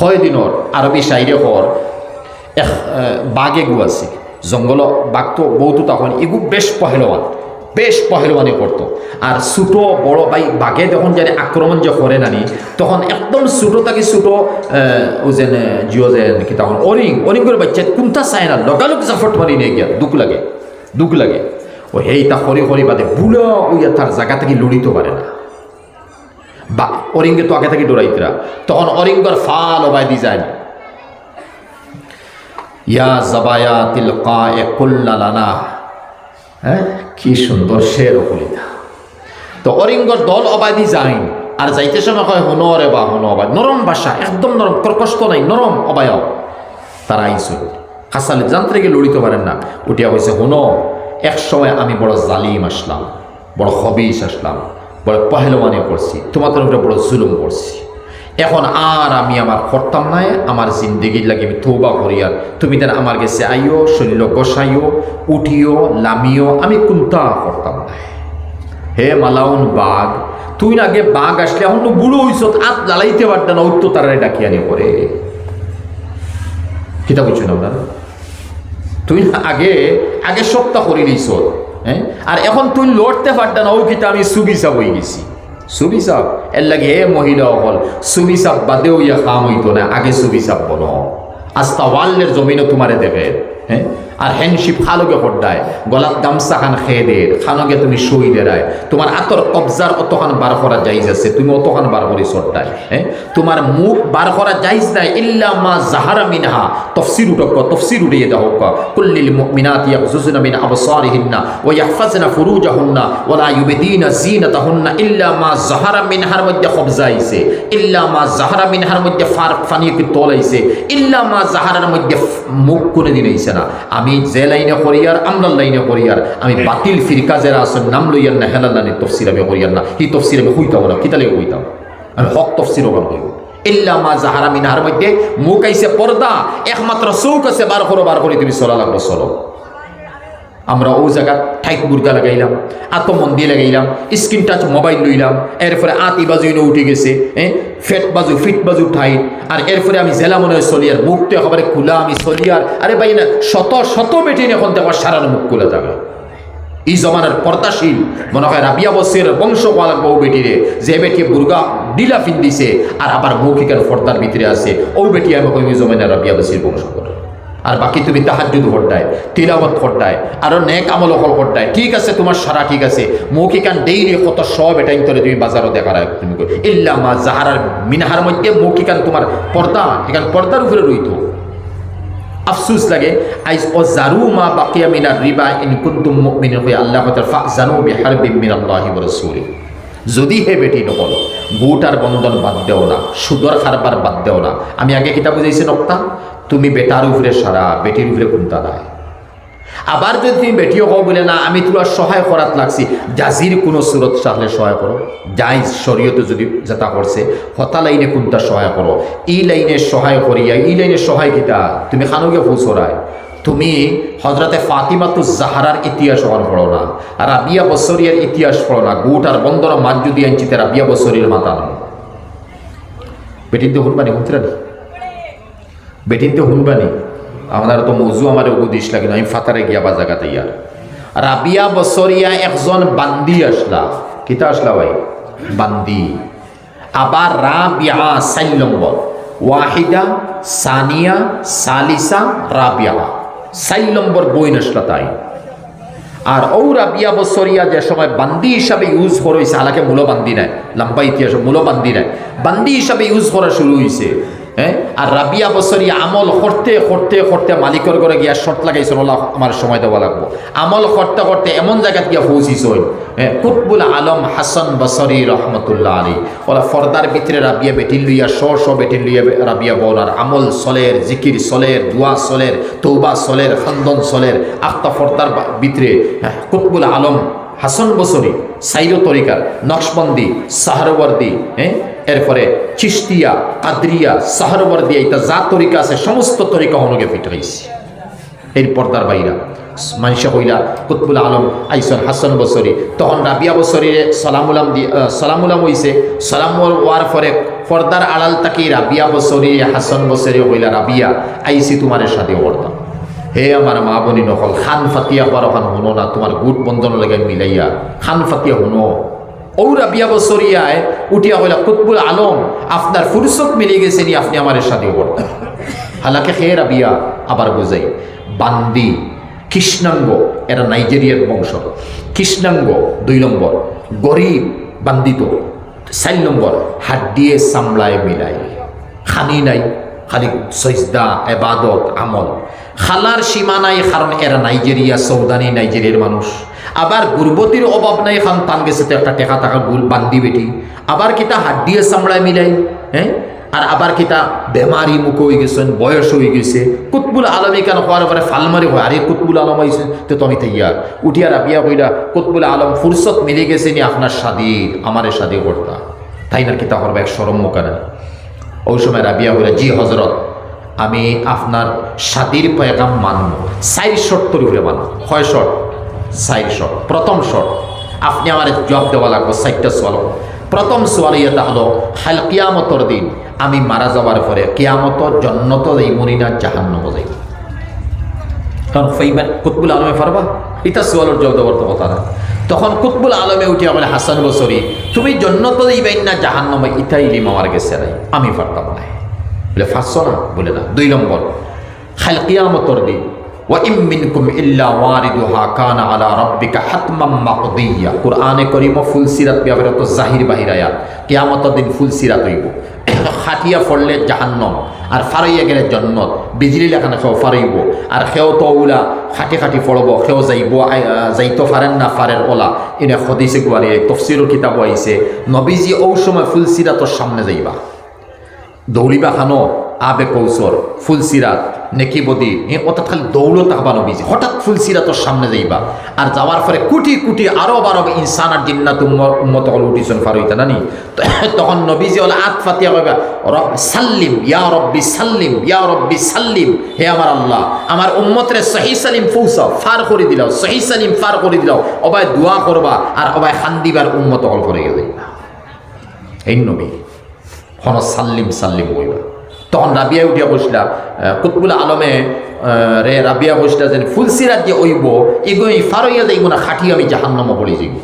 হয় দিনৰ আরবি শাইরে হর এক বাঘ এগু আছে। জঙ্গল বাঘ তো বহুতো তখন এগু বেশ পহেলওয়ান বেশ পহেলওয়ানি করতো আর ছোটো বড় বাই বাঘে যখন জানি আক্রমণ যে করে নানি, তখন একদম ছোটো থাকি ছোটো ও যেন জিও যেন কি তখন অরিং অরিং করে বাচ্চা কোনটা চাই না, লগালগ জাফট মারি নিয়ে গিয়া, দুঃখ লাগে দুঃখ লাগে। ও হেই তা হরি হরি বাদে বুড়ো উইয়া তার জায়গা থেকে লড়িতে পারে না। বা অরিঙ্গে তো আগে থেকে ডরাইতরা। তখন অরিঙ্গর ফাল অবায় দি যায়। ইয়া জবায়া তিলকা এ কুল্লালানা হ্যাঁ? কি সুন্দর শের কলিতা তো অরিঙ্গর দল অবাদি যায়। আর যাইতে সময় কয় হনো রে বা হনো অবায় নরম ভাষা, একদম নরম কর্কষ্ট নাই, নরম অবায় তারা আইসুল হাসালে যান্ত্রিকে লড়িতে পারেন না। উঠিয়া হয়েছে হনো, এক সময় আমি বড় জালিম আসলাম, বড় হবিস আসলাম। বড় পহেলওয়ানি করছি তোমাদের উপরে বড় জুলুম করছি। এখন আর আমি আমার করতাম নাই, আমার জিন্দগির লাগে আমি তৌবা করিয়ার তুমি তেন আমার গেছে আইও শরীর গোসাইও, উঠিও, লামিও, আমি কোনটা করতাম নাই। হে মালাউন বাঘ, তুই আগে বাঘ আসলে এখন তো বুড়ো হইস আত লালাইতে পারত না উত্তর তারারে ডাকি আনি করে কিতা বুঝছ না তুই আগে আগে সপ্তাহ করে নিস হ্যাঁ? আর এখন তুই লড়তে পারতেন ও কিন্তু আমি সুবিসা হয়ে গেছি। সুবিসাব এর লাগে হে মহিলা অকল সুবিসাব বাদেও ইয়া কাম হইতো না, আগে সুবিসাব বলো। আস্তা ওয়াল্লের জমিনও তোমারে দেবে হ্যাঁ? আর হ্যান্ডশিপ খালকে হড্ডায় গলাত গামছা খান খেয়ে দে খানকে তুমি সই দেরায় তোমার আতর কবজার অতখান বার করা যাইজ আছে, তুমি অতখান বার করি সরটায় হ্যাঁ তোমার মুখ বার করা যাইজ নাই, ইল্লা মা জাহারা মিনহা। তফসির উঠক তফসির উঠিয়ে দাও কুল্লিল মুমিনাত ইয়াগজুজনা মিন আবসারিহিন্না ওয়া ইয়াহফাজনা ফুরুজাহুন্না ওয়া লা ইউবদিনা জিনাতাহুন্না ইল্লা মা জাহারা মিনহার মধ্যে কবজা আইছে ইল্লা মা জাহারা মিনহার মধ্যে ফার ফানি কি তোল আইছে ইল্লা মা জাহারার মধ্যে মুখ করে দিন আইছে না? আমি যে লাইনে করিয়ার আমলার লাইনে করিয়ার আমি বাতিল ফিরকা যারা আসেন নাম লইয়ার না হেলাল্লানি তফসির আমি করিয়ার না। এই তফসির আমি হইতাম না কিতালে হইতাম আমি হক তফসির ওখান হইব ইল্লা মা জাহারা মিনহার মধ্যে মুখ আইছে পর্দা একমাত্র চৌক আছে বার করো বার করে তুমি চলা লাগল চলো। আমরা ও জায়গা ঠাইক মুরগা লাগাইলাম আত্মমন দিয়ে লাগাইলাম স্ক্রিন টাচ মোবাইল লইলাম এরপরে আতি বাজু উঠে গেছে হ্যাঁ ফেট বাজু ফিট বাজু ঠাই আর এরপরে আমি জেলা মনে হয় চলিয়ার মুখটা একেবারে খোলা, আমি সলিয়ার আরে ভাই না শত শত বেটিন এখন দেখো, সারানো মুখ খুলে যাবে এই জমানার পর্দাশীল, মনে হয় রাবিয়া বসের বংশ পালাক বউ বেটিরে যে বেটি বুর্গা ডিলা ফিন দিছে আর আবার মৌখিকার ফর্দার ভিতরে আছে। ও বেটি আমি কই জমানার রাবিয়া বসির বংশ করে আর বাকি তুমি তাহাজুদ ঘটায় তিলাবত ঘটায়, আরও নেক আমল অকল ঘটায়। ঠিক আছে, তোমার সারা ঠিক আছে। মৌখিকান ডেইলি কত সব এটা ইন্তরে তুমি বাজারও দেখার তুমি কই। ইল্লা মা জাহারার মিনহার মধ্যে মৌখিকান তোমার পর্দা, এখান পর্দার উপরে রইত। আফসুস লাগে, আইজ ও জারু মা বাকিয়া মিনার রিবা ইন কুন্তুম মুমিনিন হয়ে আল্লাহ তাআলা ফাজানু বিহারবিম মিনাল্লাহি ওয়া রাসূলি যদি হে বেটি নকল, গোটার বন্ধন বাদ দেও না, সুদর খারবার বাদ দেও না। আমি আগে কিতা বুঝাইছি, নক্তা। তুমি বেটার উপরে সারা বেটির উপরে কোনটা নাই? আবার যদি তুমি বেটিও হও বলে, না, আমি তোমার সহায় করাত লাগছি। জাজির কোনো সুরত চাহলে সহায় করো যাই শরীয়তে যদি যেটা করছে হতা লাইনে কোনটা সহায় করো এই লাইনে সহায় করিয়া এই লাইনে সহায় কিতা? তুমি খানুকে ফুসরায় তুমি হজরতে ফাতিমাতু জাহারার ইতিহাস হওয়ার পড়ো না রাবিয়া বছরিয়ার ইতিহাস পড়ো না, গুট আর বন্দর মাছ যদি আনছিতে রাবিয়া বছরির মাথা নয় বেটিন তো হুনবানি হুনতিরানি বেটিন তো হুনবানি আমার তো মজু আমার উপদেশ লাগে আমি ফাতারে গিয়া বা জায়গাতে ইয়ার রাবিয়া বছরিয়া একজন বান্দি আসলা কিতা আসলা ভাই? বান্দি। আবার রাবিয়া চার নম্বর ওয়াহিদা সানিয়া, সালিসা রাবিয়া চার নম্বর বই আসলা তাই। আর ও রাবিয়া বছরিয়া যে সময় বান্দি হিসাবে ইউজ করা হয়েছে আলাকে মূল বান্দি নাই। লম্বা ইতিহাস মূল বান্দি নাই। বান্দি হিসাবে ইউজ করা শুরু হয়েছে হ্যাঁ আর রাবিয়া বছরই আমল করতে করতে করতে মালিকর করে গিয়া শর্ট লাগাইছিল আমার সময় দেওয়া লাগবো। আমল করতে করতে এমন জায়গাত গিয়া পৌঁছিস কুতবুল আলম হাসান বসরি রহমতুল্লাহ আলী ওলা ফর্দার ভিতরে রাবিয়া বেটিল লইয়া, শ শ বেটিল লইয়া রাবিয়া বোন আর আমল সলের, জিকির সলের, দোয়া সলের তৌবা সলের, খান্দন সলের, আখতা ফর্দার ভিতরে কুতবুল আলম হাসান বসরি সাইরো তরিকার, নকশবন্দি সাহারবর্দি হ্যাঁ এরপরে চিস্তিয়া কাদরিয়া সাহারবর্দি, এইটা যা তরিকা আছে, সমস্ত তরিকা হনকে ফিটাইছে এর পর্দার বাইরা। মানসা কইলা, কুতবুল আলম আইসন হাসান বসরি, তখন রাবিয়া বসরিরে সালামুলাম দি সালামুলাম হইছে। সালাম ওয়ার পরে পর্দার আড়াল তাকি রাবিয়া বছরি হাসন বছরি হইলা রাবিয়া, আইসি তোমার সাথে করতাম হে আমার মা বনি নকল, খান ফাতিয়া বার খান শুনো না, তোমার গুট বন্ধন লাগে মিলাইয়া, খান ফাতিয়া শুনো ও রাবিয়া বছরিয়ায় উঠিয়া হইলা কুতবুল আলম, আপনার ফুরসত মিলে গেছে নি, আপনি আমার সাথে করতেন হালাকে হে রাবিয়া আবার বুঝাই, বান্দি, কৃষ্ণাঙ্গ, এরা নাইজেরিয়ার বংশ কৃষ্ণাঙ্গ, দুই নম্বর, গরিব, বান্দিত। চার নম্বর হাত দিয়ে সামলায় মিলাই খানি নাই, খালি সজদা, এবাদত, আমল। খালার সীমা নাই, কারণ এরা নাইজেরিয়া, সৌদানি, নাইজেরিয়ার মানুষ। আবার গুরবতির অভাব নাই খান তান গেছে, তো একটা টেকা টাকা গুল বান্দি বেটি। আবার কিতা হাত দিয়ে সামলায় মিলাই হ্যাঁ আর আবার কিতা বেমারি মুখ হয়ে গেছেন, বয়স হয়ে গেছে। কুতবুল আলমী কেন হওয়ার পরে ফালমারি হয়? আরে কুতবুল আলম হয়েছে তো তুমি তৈয়ার উঠিয়া রাবিয়া কইলা, কুতবুল আলম ফুরসত মিলে গেছে নি আপনার স্বাদীর আমারে স্বাদী করতা তাই না কিতা করবে এক সরম মুখারা ওই সময় রাবিয়া বলে জি হজরত আমি আপনার স্বাদীর পয়গাম মানব সাইড শর্তর উপরে মানব ছয় শর্ট সাইড শর্ট প্রথম শর্ট আপনি আমার জবাব দেওয়া লাগবে সাইডটা সোয়াল প্রথম সোয়াল ইয়েটা হলো, হাল কিয়ামতর দিন আমি মারা যাবার পরে কিয়ামত জন্নত এই না জাহান্ন যাইব। কারণ ফাইবার কুতবুল আলমে পারবা এটা সোয়ালের জবাব দেওয়ার তো কথা না। তখন কুতবুল আলমে উঠিয়া বলে হাসান বসরি তুমি জন্নত দিবেন না জাহান্নমে ইতাই ইলিম আমার গেছে নাই, আমি পারতাম না। বলে ফাঁসছো না। বলে, না। দুই নম্বর খাল কিয়ামতর দিন ওয়াইমিনকুম ইল্লা ওয়ারিদুহা কানা আলা রব্বিকা হাতমাম মাকদিয়া কোরআনে করিম ফুল সিরাত ব্যবহৃত জাহির বাহির আয়াত। কেয়ামত দিন ফুল সিরাত হইব। খাটিয়া ফড়লে জাহান্নম, আর ফারাইয়া গেলে জন্নত। বিজলি লেখানে খেও ফারাইব, আর খেও তৌলা খাটি খাটি ফড়ব সেও যাইব যাইতো ফারেন না ফারের ওলা। এনে খদিসে গোয়ারে তফসিরও কিতাব আইছে, নবীজি ঔ সময় ফুল সিরাতর সামনে যাইবা। দৌড়িবা খানো আবে কৌশর ফুলসিরাত নেকি বদি, এ অর্থাৎ খালি দৌড়ো তাহবা নবীজি। হঠাৎ ফুলসিরাতর সামনে যাইবা। আর যাওয়ার পরে কোটি কোটি আরও বারো ইনসান আর জিন্নাত উম্ম- উম্মত হল উঠিছন ফারুইতা নানি তখন নবীজি হলে আত ফাতিয়া কইবা সাল্লিম, ইয়া রব্বি সাল্লিম, ইয়া রব্বি সাল্লিম, হে আমার আল্লাহ, আমার উম্মতরে সহি সালিম ফৌসাও, ফার করে দিলাও, সহি সালিম ফার করে দিলাও অবায় দোয়া করবা আর অবায় খান্দিবার উম্মত হল করে গেলে। এই নবী, হন সাল্লিম সাল্লিম কইবা। তখন রাবিয়া উঠিয়া বসলা। কুতবুল আলমে রে রাবিয়া বসলা যেন ফুলসিরাত যে ওইব, এগোই ফারইয়া যাইব না, খাটি আমি জাহান্নম পড়ে যাইব।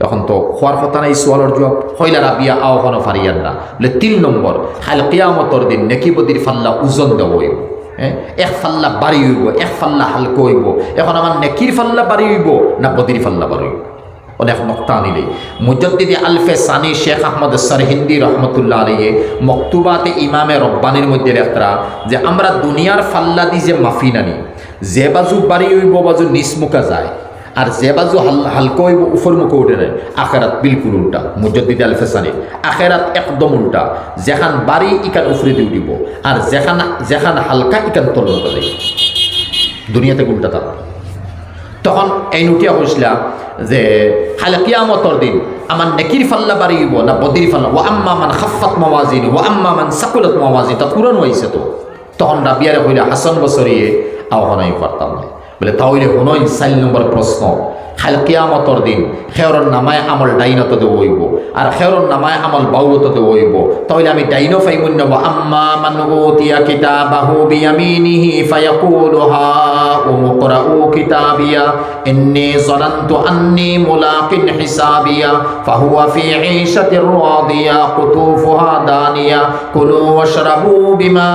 তখন তো খোয়ার কথা নাই, সোয়ালর জবাব। হইলা রাবিয়া, আহ্বান ফারিয়ান না। বলে, তিন নম্বর, হাল কিয়ামতর দিন নেকি নেকিবদির ফাল্লা ওজন দেব হ্যাঁ? এক ফাল্লা বাড়ি হইব, এক ফাল্লা হালকা হইব। এখন আমার নেকির ফাল্লা বাড়ি হইব না বদির ফাল্লা বাড়ি হইব? অনেক নক্তা আনিলে। মুজদ্দিদি আলফে সানি শেখ আহমদ সরহিন্দি রহমতুল্লাহ আলিয়ে মকতুবাতে ইমামে রব্বানির মধ্যে লেখরা যে, আমরা দুনিয়ার ফাল্লা দি যে মাফি নানি যে বাজু বাড়ি হইব, বাজু নিসমুখা যায়, আর যে বাজু হাল, হালকা হইব, উপর মুখে উঠে নেয় আখেরাত বিলকুল উল্টা। মুজদ্দিদি আলফে সানি, আখেরাত একদম উল্টা, যেখান বাড়ি ইকান উফরে দিয়ে উঠিব, আর যেখান যেখান হালকা ইকান দেয় দুনিয়াতে উল্টা তার। তখন এই নুটিয়া কইসলা যে হালে কিয়ামতর দিন আমার নেকির ফাল্লা বাড়িব না বদির ফাল্লা। ও আম্মা মান খাফাত মাওয়াজিন ও আম্মা মান সাকুলত মাওয়াজিন। তা পুরানো হয়েছে তো। তখন রাবিয়ারে হইলে হাসান বছরিয়ে আহ্বানই পারতাম না। বলে তাহলে শুনই চাইল নম্বর প্রশ্ন। খাল কিয়ামতর দিন খেয়রর নামায় আমল ডাইনত দেব হইব আর খেয়রর নামায় আমল বাউলত দেব হইব। তাহলে আমি ডাইনো ফাইমুন নেব। আম্মা মান উতিয়া কিতাবাহু বিয়ামিনিহি ফায়াকুলু হা উমকরাউ কিতাবিয়া, ইন্নী যানানতু আন্নী মুলাকিন হিসাবিয়া ফাহুয়া ফি ঈশাতির রাদিয়া কুতুফুহা দানিয়া, কুলু ওয়াশরাবু বিমা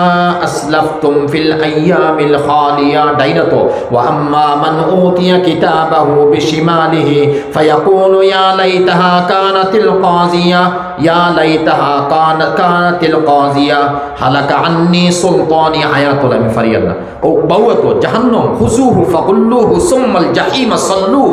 আসলাফতুম ফিল আইয়ামিল খালিয়া ডাইনাতো, ওয়া আম্মা মান উতিয়া কিতাবাহু বিশিমালিহি ফায়াকুলু ইয়া লাইতাহা কানাতিল কাজিয়া ইয়া লাইতাহা কান কানাতিল কাজিয়া হালাকা আন্নি সুলতানি আয়াতুল আমি ফারিয়ান না ও বাউয়াতো জাহান্নাম খুজুহু ফাকুল্লুহু সুম্মাল জাহিমা সাল্লু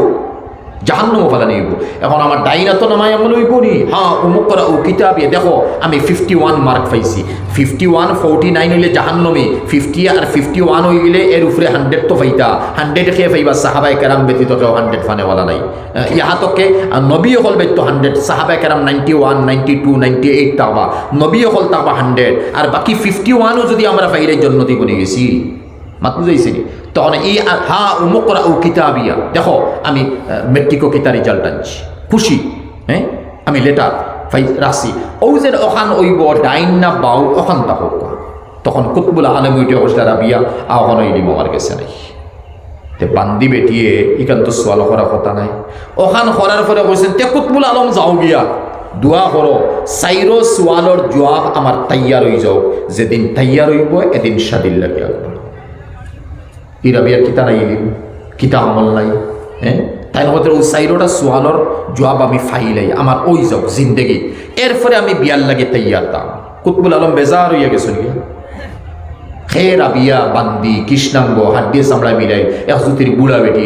জাহান্নামও ফালা নিব এখন আমার ডাইনা তো নামাই আমল ওই পড়ি হ্যাঁ অমুক করা ও কিতাবে, দেখো, আমি ফিফটি ওয়ান মার্ক পাইছি। ফিফটি ওয়ান ফোরটি নাইন হইলে জাহান্নমে ফিফটি আর ফিফটি ওয়ান হয়ে গেলে এর উপরে হান্ড্রেড তো পাইতা হান্ড্রেড খেয়ে পাইবা সাহাবাই কেরাম ব্যতীত কেউ হান্ড্রেড ফানেওয়ালা নাই। ইহাতকে নবী হল ব্যক্ত হান্ড্রেড সাহাবাই কেরাম ninety one ninety two ninety eight তাবা নবী হল তাবা হান্ড্রেড আর বাকি ফিফটি ওয়ানও যদি আমরা পাইলে জন্নতি বনে গেছি। মাত বুঝাইছে তখন এই হা উমকরা ও কিতাবিয়া। দেখো, আমি মেট্রিকো কিতা রেজাল্ট আনছি খুশি হ্যাঁ? আমি লেটার ফাই রাখছি। ও যে ওখান ওইব ডাইন না বাউ ওখান তা হোক তখন কুতবুল আলম উঠে বসলে রাবিয়া, আহ্বান ইলিম আমার কাছে নাই। তে বান্দি বেটিয়ে, ইখান তো সোয়াল করা কথা নাই। ওখান করার পরে কইছেন তে কুতবুল আলম যাও গিয়া। দোয়া করো সাইরো সোয়ালর জবাব আমার তাইয়ার হয়ে যাও যেদিন তাইয়ার হইব, এদিন স্বাদিল লাগিয়া ই রাবিয়ার কিতা নাই ইলিম কিতা আমল নাই? হ্যাঁ তাই হতে ওই সাইরোটা সোয়ালর জবাব আমি ফাইলাই আমার ওই যাও জিন্দেগি। এরপরে আমি বিয়ার লাগে তাইয়ার দাম। কুতবুল আলম বেজার হইয়া গেছেন গিয়া খে রাবিয়া বান্দি, কৃষ্ণাঙ্গ হাড্ডিয়ে চামড়া মিলাই একজুতির বুড়া বেটি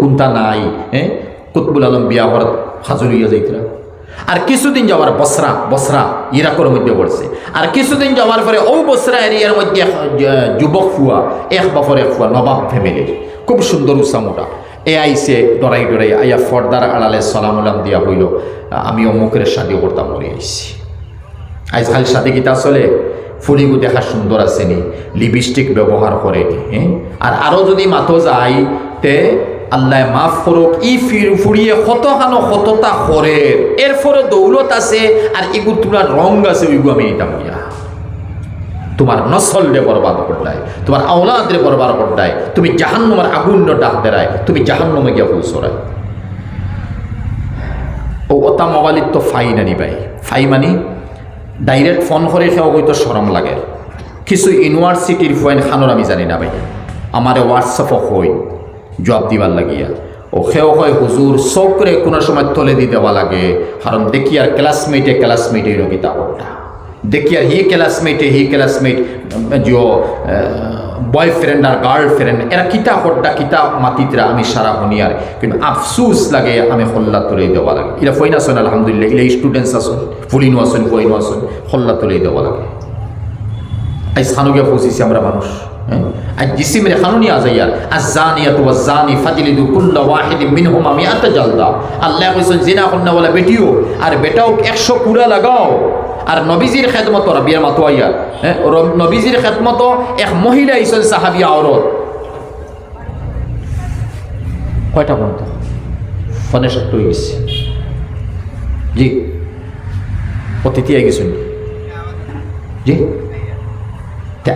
কোনটা নাই? হ্যাঁ কুতবুল আলম বিয়া হওয়ার হাজর হইয়া যাইতরা। আর কিছুদিন যাওয়ার বসরা বসরা, ইরাকর মধ্যে পড়ছে। আর কিছুদিন যাওয়ার পরে ও বসরা এরিয়ার মধ্যে যুবক ফুয়া এক বাপর এক ফুয়া নবাব ফ্যামিলির খুব সুন্দর উসামোটা এ আইসে ডরাই ডরাই আইয়া ফর্দার আড়ালে সালাম উলাম দিয়া হইল আমি অমুকের শাদি করতাম মরে আইসি আজকাল সাথে কিতা চলে? ফুলিগু দেখা সুন্দর আসেনি লিপস্টিক ব্যবহার করেনি হ্যাঁ আর আরও যদি মাথো যায়, তে আল্লাহ মাফ করুক, ই ফির ফুরিয়ে কত খানো কতটা খরের এরপরে দৌলত আছে, আর এগুলো তোমার রং আছে ওইগু আমি নিতাম গিয়া তোমার নসল রে বরবাদ করতায় তোমার আওলাদ রে বরবাদ করতায় তুমি জাহান্নমার আগুন ডাক দেরায়, তুমি জাহান্নমে গিয়া পৌঁছরায় ও ওতা মোবাইলত তো ফাই নানি ভাই। ফাই মানি ডাইরেক্ট ফোন করে সেও হয়তো সরম লাগে। কিছু ইউনিভার্সিটির ফয়েন খানোর আমি জানি না ভাই। আমার হোয়াটসঅ্যাপও হই জবাব দিবার লাগিয়া। ও সেও হয় হুজুর চৌকরে কোনো সময় তলে দি দেওয়া লাগে, কারণ দেখি আর ক্লাসমেটে ক্লাসমেটে রকিতা ওটা দেখি আর হি ক্লাসমেটে হি ক্লাসমেট যে বয়ফ্রেন্ড আর গার্লফ্রেন্ড এরা কিতা হড্ডা কিতা মাতিতরা আমি সারা হনিয়ার কিন্তু আফসুস লাগে আমি হল্লা তুলে দেওয়া লাগে। এটা ফইন আসেন আলহামদুলিল্লাহ, এগুলো স্টুডেন্টস আসুন ফুলিনও আসুন ফইনও আসুন হল্লা তুলে দেওয়া লাগে। আজ খানুকে পৌঁছেছি আমরা মানুষ। আজ জিসিমের খানুনি আজাইয়ার আজ জানিয়া তো জানি ফাজিলিদু কুল্লা ওয়াহিদি মিনহুমা মিয়াতা জালদা। আল্লাহ কইছেন, জিনা কন্যা বলা বেটিও, আর বেটাও একশো কুড়া লাগাও। আর নবীজির খেদমত রবিয়ার মাতো আইয়া হ্যাঁ নবীজির খেদমত, এক মহিলা ইসন সাহাবিয়া অরত কয়টা পর্যন্ত? ফোনে সত্য হয়ে গেছে। জি। অতিথি আই গেছেন জি। তা